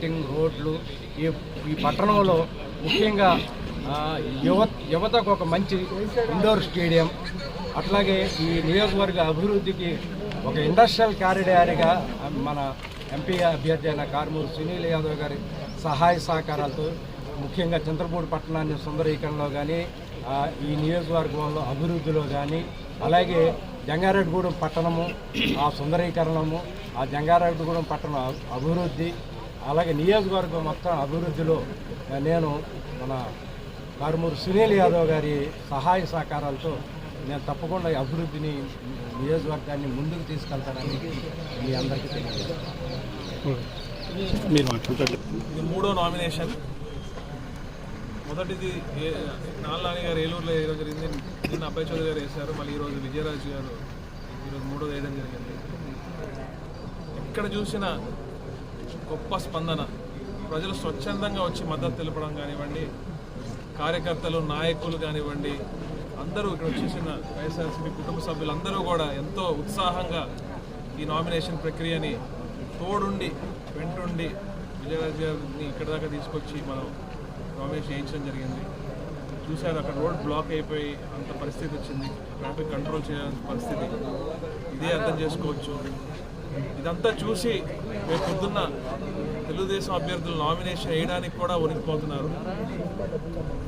Lighting రోడ్లు ఈ ఈ పట్టణంలో ముఖ్యంగా యువ యువతకు ఒక మంచి ఇండోర్ స్టేడియం అట్లాగే ఈ నియోజకవర్గ అభివృద్ధికి ఒక ఇండస్ట్రియల్ కారిడార్గా మన ఎంపీ అభ్యర్థి అయిన కారుమూరు సునీల్ యాదవ్ గారి సహాయ సహకారాలతో ముఖ్యంగా చంద్రపూడి పట్టణాన్ని సుందరీకరణలో కానీ ఈ నియోజకవర్గంలో అభివృద్ధిలో కానీ అలాగే జంగారెడ్డిగూడెం పట్టణము ఆ సుందరీకరణము ఆ జంగారెడ్డిగూడెం పట్టణం అభివృద్ధి అలాగే నియోజకవర్గం మొత్తం అభివృద్ధిలో నేను మన కారుమూరు సునీల్ యాదవ్ గారి సహాయ సహకారాలతో నేను తప్పకుండా ఈ అభివృద్ధిని నియోజకవర్గాన్ని ముందుకు తీసుకెళ్తానని మీ అందరికీ తెలియజేస్తాను. మూడో నామినేషన్. మొదటిది ఏ- నాల్లాని గారు ఏలూరులో వేయడం జరిగింది. నిన్న అబ్బాయి చౌదరి గారు వేశారు. మళ్ళీ ఈరోజు విజయరాజు గారు ఈరోజు మూడోది వేయడం జరిగింది. ఎక్కడ చూసినా గొప్ప స్పందన. ప్రజలు స్వచ్ఛందంగా వచ్చి మద్దతు తెలపడం కానివ్వండి కార్యకర్తలు నాయకులు కానివ్వండి అందరూ ఇక్కడ వచ్చేసిన వైఎస్ఆర్సీపీ కుటుంబ సభ్యులందరూ కూడా ఎంతో ఉత్సాహంగా ఈ నామినేషన్ ప్రక్రియని తోడుండి వెంటుండి విజయరాజు గారిని ఇక్కడ దాకా తీసుకొచ్చి మనం నామినేషన్ చేయించడం జరిగింది. చూశారు అక్కడ రోడ్ బ్లాక్ అయిపోయి అంత పరిస్థితి వచ్చింది. ట్రాఫిక్ కంట్రోల్ చేయాల్సిన పరిస్థితి. ఇదే అర్థం చేసుకోవచ్చు. ఇదంతా చూసి రేపు పొద్దున్న తెలుగుదేశం అభ్యర్థులు నామినేషన్ వేయడానికి కూడా వణికిపోతున్నారు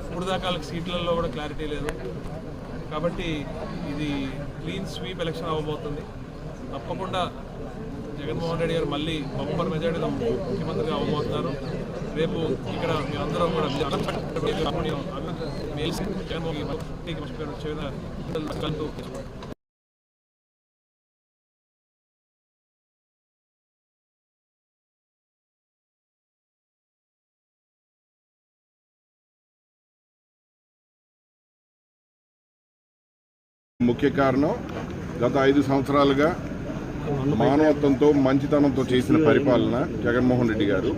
ఇప్పుడు దాకా వాళ్ళకి సీట్లలో కూడా క్లారిటీ లేదు కాబట్టి ఇది క్లీన్ స్వీప్ ఎలక్షన్ అవ్వబోతుంది తప్పకుండా జగన్మోహన్ రెడ్డి గారు మళ్ళీ బంపర్ మెజార్టీలో ముఖ్యమంత్రిగా అవ్వబోతున్నారు రేపు ఇక్కడ అందరూ కూడా జగన్మోహన్ వచ్చే కలుతూ ముఖ్య కారణం గత ఐదు సంవత్సరాలుగా మానవత్వంతో మంచితనంతో చేసిన పరిపాలన జగన్మోహన్ రెడ్డి గారు.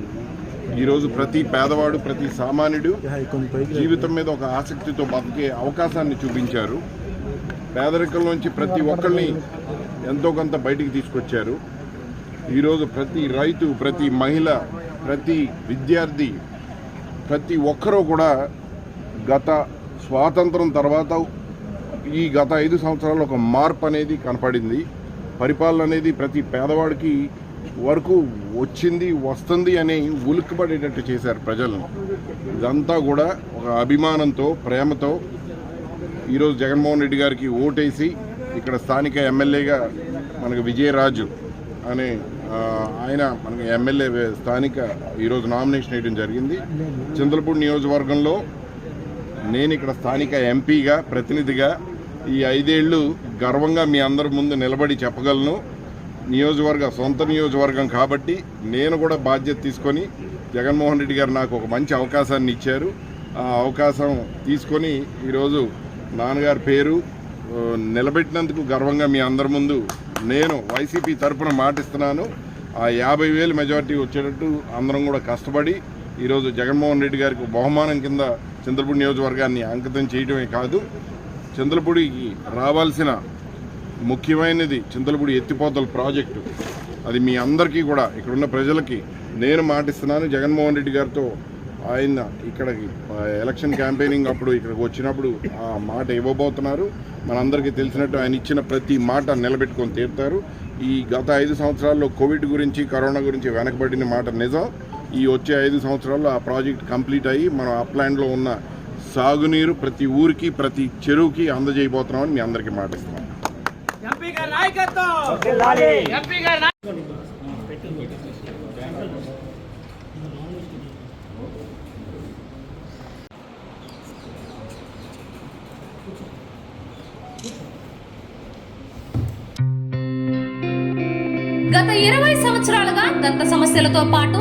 ఈరోజు ప్రతి పేదవాడు ప్రతి సామాన్యుడు జీవితం మీద ఒక ఆసక్తితో బతికే అవకాశాన్ని చూపించారు. పేదరికంలోంచి ప్రతి ఒక్కరిని ఎంతో కొంత బయటికి తీసుకొచ్చారు. ఈరోజు ప్రతి రైతు ప్రతి మహిళ ప్రతి విద్యార్థి ప్రతి ఒక్కరూ కూడా గత స్వాతంత్రం తర్వాత ఈ గత ఐదు సంవత్సరాల్లో ఒక మార్పు అనేది కనపడింది. పరిపాలన అనేది ప్రతి పేదవాడికి వరకు వచ్చింది వస్తుంది అని ఉలుక్కుపడేటట్టు చేశారు ప్రజలను. ఇదంతా కూడా ఒక అభిమానంతో ప్రేమతో ఈరోజు జగన్మోహన్ రెడ్డి గారికి ఓటేసి ఇక్కడ స్థానిక ఎమ్మెల్యేగా మనకు విజయరాజు అనే ఆయన మనకి ఎమ్మెల్యే స్థానిక ఈరోజు నామినేషన్ వేయడం జరిగింది. చింతలపూడి నియోజకవర్గంలో నేను ఇక్కడ స్థానిక ఎంపీగా ప్రతినిధిగా ఈ ఐదేళ్ళు గర్వంగా మీ అందరి ముందు నిలబడి చెప్పగలను. నియోజకవర్గ సొంత నియోజకవర్గం కాబట్టి నేను కూడా బాధ్యత తీసుకొని జగన్మోహన్ రెడ్డి గారు నాకు ఒక మంచి అవకాశాన్ని ఇచ్చారు. ఆ అవకాశం తీసుకొని ఈరోజు నాన్నగారి పేరు నిలబెట్టినందుకు గర్వంగా మీ అందరి ముందు నేను వైసీపీ తరఫున మాటిస్తున్నాను. ఆ యాభై వేలు మెజారిటీ వచ్చేటట్టు అందరం కూడా కష్టపడి ఈరోజు జగన్మోహన్ రెడ్డి గారికి బహుమానం కింద చంద్రపూడి నియోజకవర్గాన్ని అంకితం చేయడమే కాదు. చింతలపూడికి రావాల్సిన ముఖ్యమైనది చింతలపూడి ఎత్తిపోతల ప్రాజెక్టు. అది మీ అందరికీ కూడా ఇక్కడున్న ప్రజలకి నేను మాటిస్తున్నాను. జగన్మోహన్ రెడ్డి గారితో ఆయన ఇక్కడికి ఎలక్షన్ క్యాంపెయినింగ్ అప్పుడు ఇక్కడికి వచ్చినప్పుడు ఆ మాట ఇవ్వబోతున్నారు. మనందరికీ తెలిసినట్టు ఆయన ఇచ్చిన ప్రతి మాట నిలబెట్టుకొని తీరుతారు. ఈ గత ఐదు సంవత్సరాల్లో కోవిడ్ గురించి కరోనా గురించి వెనకబడిన మాట నిజం. ఈ వచ్చే ఐదు సంవత్సరాల్లో ఆ ప్రాజెక్ట్ కంప్లీట్ అయ్యి మనం అప్లాండ్లో ఉన్న సాగునీరు ప్రతి ఊరికి ప్రతి చెరువుకి అందజేయబోతున్నామని మీ అందరికీ మాటిస్తున్నాను గత ఇరవై సంవత్సరాలుగా దంత సమస్యలతో పాటు